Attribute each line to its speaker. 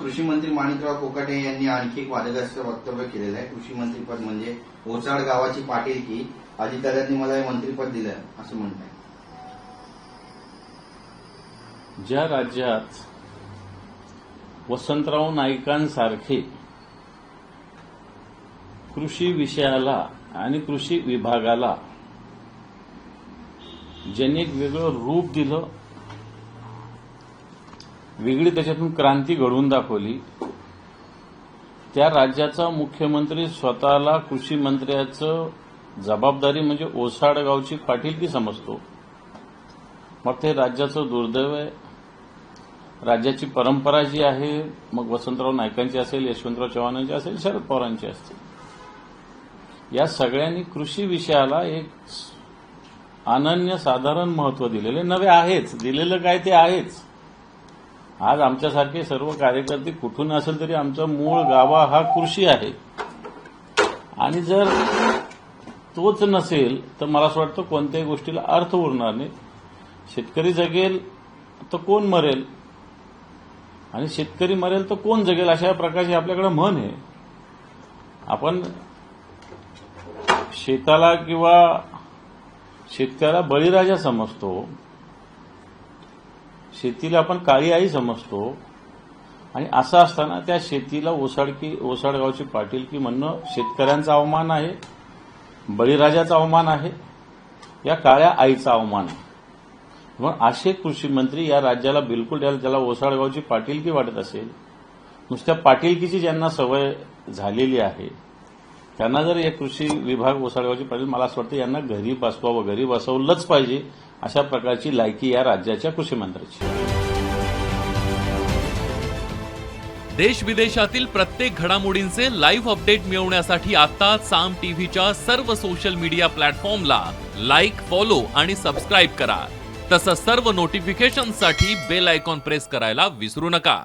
Speaker 1: कृषी मंत्री माणिकराव कोकाटे यांनी आणखी एक वादग्रस्त वक्तव्य केलेलं आहे. कृषी मंत्रीपद म्हणजे ओचाड गावाची पाटील की अजितदादांनी मला हे मंत्रीपद दिलं असं म्हणत आहे
Speaker 2: ज्या राज्यात वसंतराव नाईकांसारखे कृषी विषयाला आणि कृषी विभागाला ज्यांनी एक वेगळं रूप दिलं वेगळी त्याच्यातून क्रांती घडवून दाखवली. त्या राज्याचा मुख्यमंत्री स्वतःला कृषी मंत्र्याचं जबाबदारी म्हणजे ओसाड गावची पाटीलकी समजतो. मग ते राज्याचं दुर्दैव आहे. राज्याची परंपरा जी आहे मग वसंतराव नायकांची असेल यशवंतराव चव्हाणांची असेल शरद पवारांची असतील या सगळ्यांनी कृषी विषयाला एक अनन्य साधारण महत्त्व दिलेले नवे आहेच दिलेलं काय ते आहेच. आज आमच्यासारखे सर्व कार्यकर्ते कुठून असेल तरी आमचा मूळ गावा हा कृषी आहे. आणि जर तोच नसेल तर मला असं वाटतं कोणत्याही गोष्टीला अर्थ उरणार नाही. शेतकरी जगेल तर कोण मरेल? आणि शेतकरी मरेल तर कोण जगेल? अशा प्रकारची आपल्याकडे म्हण आहे. आपण शेताला किंवा शेतकऱ्याला बळीराजा समजतो. शेतीला आपण काळी आई समजतो. आणि असं असताना त्या शेतीला ओसाडकी ओसाडगावची पाटीलकी म्हणणं शेतकऱ्यांचा अवमान आहे बळीराजाचा अवमान आहे या काळ्या आईचा अवमान आहे. मग असे कृषी मंत्री या राज्याला बिलकुल द्यायला ज्याला ओसाडगावची पाटीलकी वाटत असेल नुसत्या पाटीलकीची ज्यांना सवय झालेली आहे त्यांना जर हे कृषी विभाग ओसाडगावची पाहिजे मला असं वाटतं यांना घरी बसवावं घरी बसवलंच पाहिजे अशा प्रकारची लायकी या राज्याच्या कृषी मंत्र्याची
Speaker 3: देश विदेशातील प्रत्येक घडामोडींचे लाईव्ह अपडेट मिळवण्यासाठी आता साम टीव्हीच्या सर्व सोशल मीडिया प्लॅटफॉर्मला लाईक फॉलो आणि सबस्क्राईब करा. तसंच सर्व नोटिफिकेशनसाठी बेल आयकॉन प्रेस करायला विसरू नका.